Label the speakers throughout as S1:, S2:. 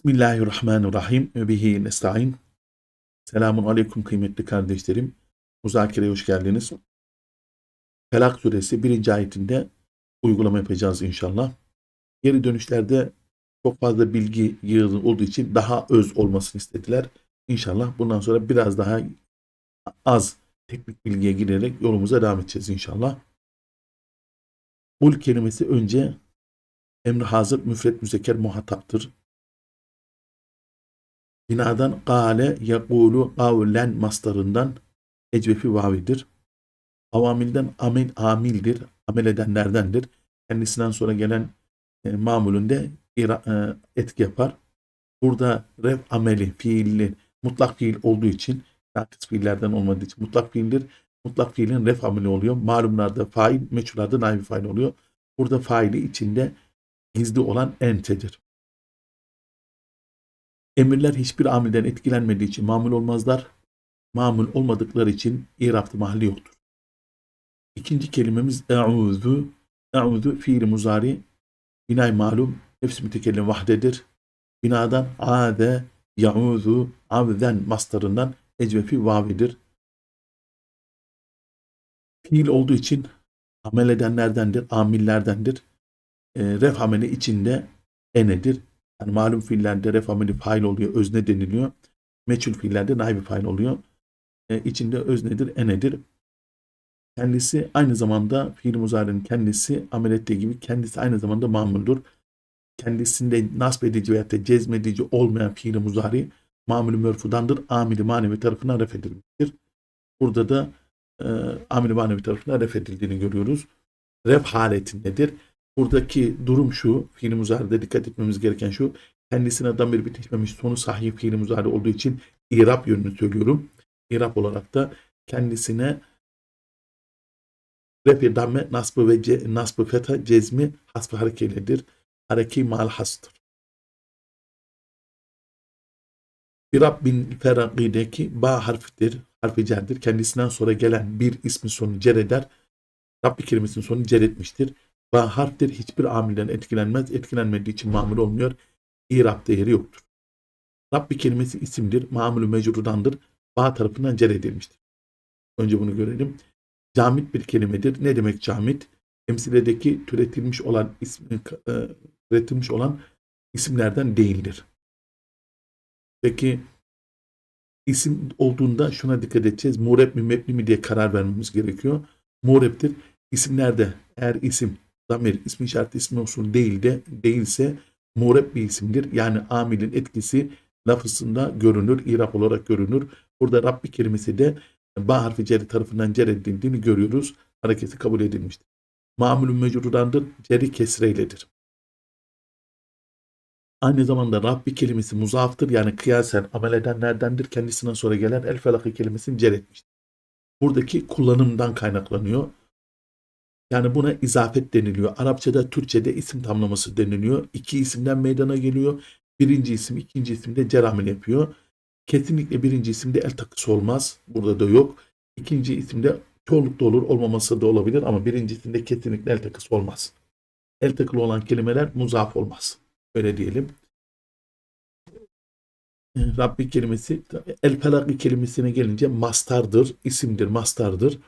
S1: Bismillahirrahmanirrahim. Ve bihi nesta'in. Selamun aleyküm kıymetli kardeşlerim. Muzakireye hoş geldiniz. Felak suresi birinci ayetinde uygulama yapacağız inşallah. Geri dönüşlerde çok fazla bilgi yığılı olduğu için daha öz olmasını istediler. İnşallah bundan sonra biraz daha az teknik bilgiye girerek yolumuza devam edeceğiz inşallah. Ul kelimesi önce emri hazır müfret müzekker muhataptır. Binadan gale yekulu kavlen mastarından ecvefi vavidir. Avamilden amel amildir. Amel edenlerdendir. Kendisinden sonra gelen e, mamulünde e, etki yapar. Burada ref ameli, fiilli, mutlak fiil olduğu için nakis fiillerden olmadığı için mutlak fiildir. Mutlak fiilin ref ameli oluyor. Malumlarda fail, meçhularda naibi fail oluyor. Burada faili içinde gizli olan entedir. Emirler hiçbir amilden etkilenmediği için mamul olmazlar. Mamul olmadıkları için iraptı mahalli yoktur. İkinci kelimemiz e'udhu. E'udhu fiil muzari. Binay malum. Nefs mütekellim vahdedir. Binadan ade, ya'udhu, avden mastarından ecvefi vavidir. Fiil olduğu için amel edenlerdendir, amillerdendir. E, ref ameli içinde enedir. Yani malum fiillerde ref ameli fail oluyor, özne deniliyor. Meçhul fiillerde naibi fail oluyor. E, içinde öznedir, enedir. Kendisi aynı zamanda fiil muzarinin kendisi amel ettiği gibi kendisi aynı zamanda mamuldur. Kendisinde nasb edici veyahut da cezmedici olmayan fiil muzari mamülü mörfudandır. Amili manevi tarafından ref edilmiştir. Burada da e, amili manevi tarafından ref edildiğini görüyoruz. Ref haletindedir. Buradaki durum şu, fiil muzaride dikkat etmemiz gereken şu, kendisine damir bitişmemiş sonu sahih fiil muzari olduğu için irap yönünü söylüyorum. İrap olarak da kendisine refi damme nasbı ve ce, nasbı feta cezmi hasbı harekelidir. Hareki mal hastır. Bir Rabbin ferakideki ba harfidir, harfi cerdir. Kendisinden sonra gelen bir ismin sonu cer eder. Rabbi kelimesinin sonu cer etmiştir. Ba harftir hiçbir amilden etkilenmez. Etkilenmediği için mamul olmuyor. İrab değeri yoktur. Rabbi kelimesi isimdir. Mamulü mecrudandır. Ba tarafından cer edilmiştir. Önce bunu görelim. Camit bir kelimedir. Ne demek camit? Emsiledeki türetilmiş olan ismi, e, türetilmiş olan isimlerden değildir. Peki isim olduğunda şuna dikkat edeceğiz. Mureb mi mebni mi diye karar vermemiz gerekiyor. Mureb'dir. İsimlerde eğer isim, damir, ismi işareti ismi usul değil de değilse mureb bir isimdir. Yani amilin etkisi lafısında görünür, irap olarak görünür. Burada Rabbi kelimesi de ba harfi ceri tarafından cer edildiğini görüyoruz. Hareketi kabul edilmiştir. Mamulün mecrudandır, ceri kesreyledir. Aynı zamanda Rabbi kelimesi muzaftır yani kıyasen amel edenlerdendir. Kendisinden sonra gelen el felakı kelimesini cer etmiştir. Buradaki kullanımdan kaynaklanıyor. Yani buna izafet deniliyor. Arapçada, Türkçe'de isim tamlaması deniliyor. İki isimden meydana geliyor. Birinci isim, ikinci isimde ceramil yapıyor. Kesinlikle birinci isimde el takısı olmaz. Burada da yok. İkinci isimde çoğunlukta olur, olmaması da olabilir ama birinci isimde kesinlikle el takısı olmaz. El takılı olan kelimeler muzaf olmaz. Öyle diyelim. Rabbi kelimesi el felaki kelimesine gelince mastardır, isimdir, mastardır.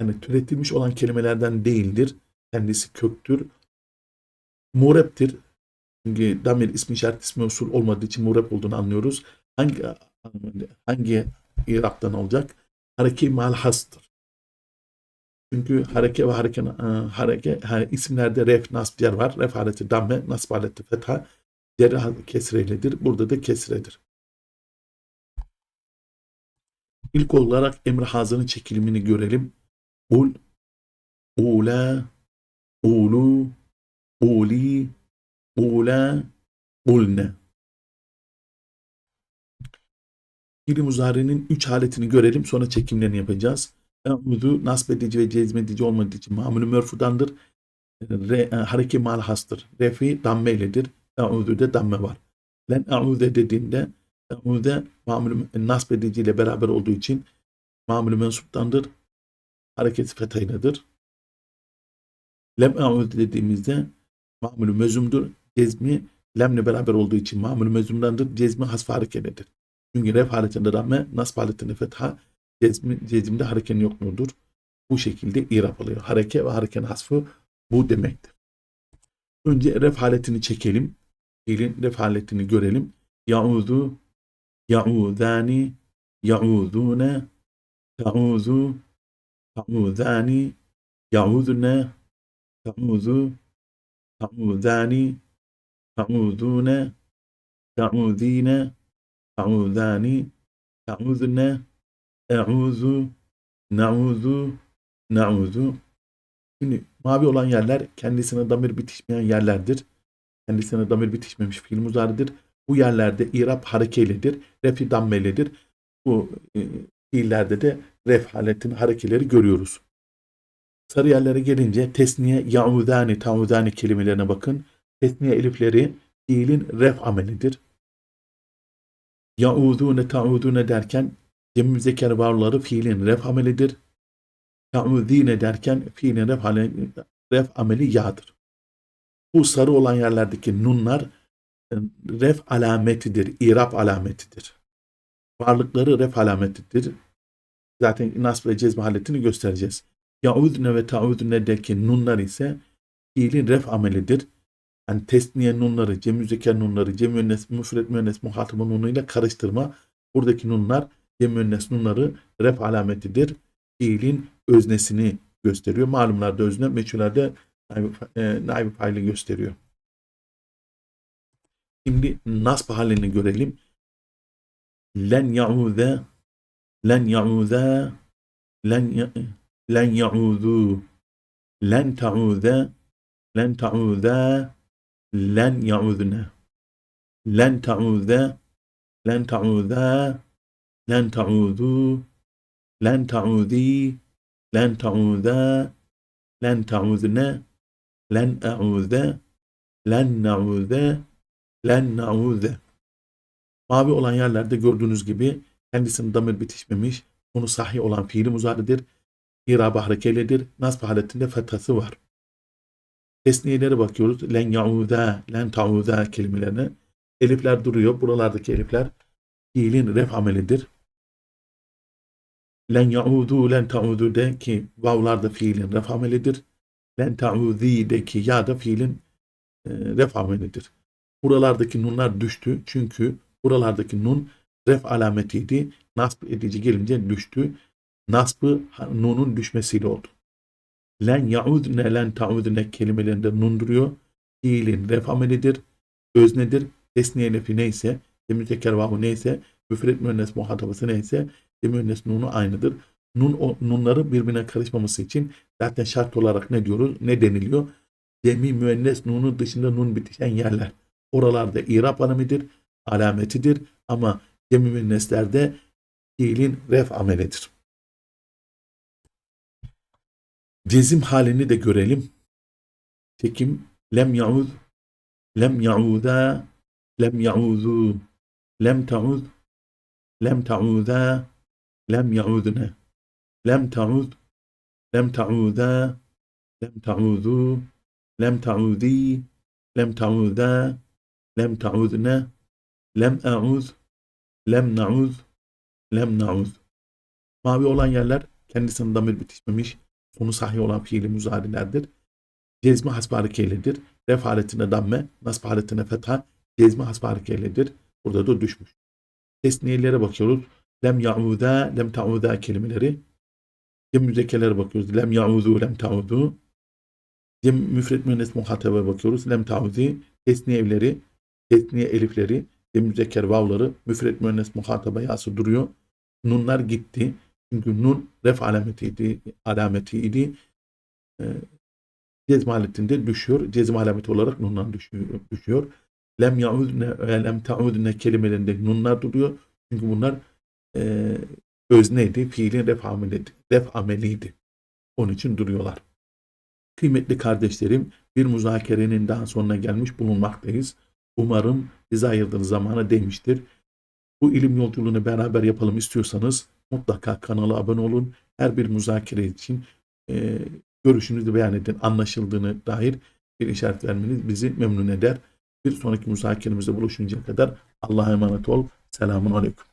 S1: Yani türetilmiş olan kelimelerden değildir. Kendisi köktür. Mureptir. Çünkü damir ismi işaret ismi usul olmadığı için murep olduğunu anlıyoruz. Hangi hangi iraptan olacak? Hareke mal hastır. Çünkü hareke ve hareke, hareke hani isimlerde ref, nasb, cer var. Ref aleti damme, nasb aleti fetha. Cer kesreyledir. Burada da kesredir. İlk olarak emri hazırın çekilimini görelim. Ul, ula, ulu, uli, ula, ulne. Fiili muzari'nin üç haletini görelim. Sonra çekimlerini yapacağız. E'udu nasbedici ve cezmedici olmadığı için mamulü mörfudandır. Re, e, hareke mal hastır. Refi damme iledir. E'udu'de damme var. Len e'ude dediğinde e'ude mamulü nasbedici ile beraber olduğu için mamulü mensuptandır. Hareketi fethayledir. Lem e'ude dediğimizde mamulü mezumdur. cezmi lemle beraber olduğu için mamul mezumdandır. Cezmi hasf harekelidir. Çünkü ref haletinde ramme, nasb haletinde fetha, cezmi, cezimde harekenin yokluğudur. Bu şekilde irap alıyor. Hareke ve harekenin hasfı bu demektir. Önce ref haletini çekelim. Fiilin ref haletini görelim. Ya'udu, ya'udani, ya'udune, ta'uzu, ta'udani, ya'udune, ta'uzu, ta'udani, ta'udune, ta'udine, ta'udani, ta'udne, e'uzu, na'uzu, na'uzu. Şimdi mavi olan yerler kendisine damir bitişmeyen yerlerdir. Kendisine damir bitişmemiş fiil muzaridir. Bu yerlerde irap harekelidir. Refi dammelidir. Bu e, fiillerde de ref haletin harekeleri görüyoruz. Sarı yerlere gelince tesniye, yaudani, taudani kelimelerine bakın. Tesniye elifleri fiilin ref amelidir. Yaudune, taudune derken cem-i zeker varları fiilin ref amelidir. Ta'udine derken fiilin ref, hale- ref ameli yağdır. Bu sarı olan yerlerdeki nunlar e, ref alametidir, irap alametidir. Varlıkları ref alametidir. Zaten nasb ve cezm haletini göstereceğiz. Yaudne ve taudne'deki nunlar ise fiilin ref amelidir. Yani tesniye nunları, cem-i zeker nunları, cem-i müennes, müfret müennes, muhatabı nunuyla karıştırma. Buradaki nunlar, cem-i müennes nunları ref alametidir. Fiilin öznesini gösteriyor. Malumlarda özne, meçhulerde naib, e, naib faili gösteriyor. Şimdi nasb halini görelim. Len ya'uze, len ya'uze, len len ya'uzu, len ta'uze, len ta'uze, len ya'udne, len ta'uze, len ta'uze, len ta'uzu, len ta'uzi, len ta'uze, len ta'uzne, len a'uze, len na'uze, len na'uze. Mavi olan yerlerde gördüğünüz gibi kendisinin damir bitişmemiş, onu sahih olan fiili muzaridir. İrabı harekelidir. Nasb haletinde fethası var. Tesniyelere bakıyoruz. Len ya'uza, len ta'uza kelimelerine. Elifler duruyor. Buralardaki elifler fiilin ref amelidir. Len ya'udu, len ta'udu de ki vavlar da fiilin ref amelidir. Len ta'uzi de ya da fiilin e, ref amelidir. Buralardaki nunlar düştü. Çünkü buralardaki nun ref alametiydi. Nasb edici gelince düştü. Nasbı nunun düşmesiyle oldu. Len yaudne len taudne kelimelerinde nun duruyor. Fiilin ref amelidir. Öznedir. Tesniye lefi neyse, müteker vahu neyse, müfret müennes muhatabası neyse, müennes nunu aynıdır. Nun, o, nunları birbirine karışmaması için zaten şart olarak ne diyoruz? Ne deniliyor? Cemi müennes nunu dışında nun bitişen yerler. Oralarda irap alamidir, alametidir ama cemi müenneslerde fiilin ref amelidir. Cezim halini de görelim. Çekim lem yaud, lem yauda, lem yauzu, lem taud, lem tauda, lem yaudne, lem taud, lem tauda, lem tauzu, lem taudi, lem tauda, lem taudne, lem auz, lem nauz, lem nauz. Mavi olan yerler kendisinin damir bitişmemiş, sonu sahih olan fiili muzarilerdir. Cezmi hasbarikeyledir. Ref haletine damme, nasb haletine fetha, cezmi hasbarikeyledir. Burada da düşmüş. Tesniyelere bakıyoruz. Lem ya'uda, lem ta'uda kelimeleri. Cem müzekelere bakıyoruz. Lem ya'udu, lem ta'udu. Cem müfret müennes muhatebe bakıyoruz. Lem ta'udi. Tesniye evleri, tesniye elifleri, cem müzekker vavları, müfret müennes muhatebe yası duruyor. Nunlar gitti. Çünkü nun ref alametiydi, alametiydi. E, cezm aletinde düşüyor. Cezm alameti olarak nundan düşüyor. düşüyor. Lem yaudne ve lem taudne kelimelerinde nunlar duruyor. Çünkü bunlar e, özneydi. Fiilin ref, ameliydi, ref ameliydi. Onun için duruyorlar. Kıymetli kardeşlerim bir müzakerenin daha sonuna gelmiş bulunmaktayız. Umarım bize ayırdığınız zamana değmiştir. Bu ilim yolculuğunu beraber yapalım istiyorsanız mutlaka kanala abone olun. Her bir müzakere için e, görüşünüzü beyan edin. Anlaşıldığını dair bir işaret vermeniz bizi memnun eder. Bir sonraki müzakeremizde buluşuncaya kadar Allah'a emanet ol. Selamun aleyküm.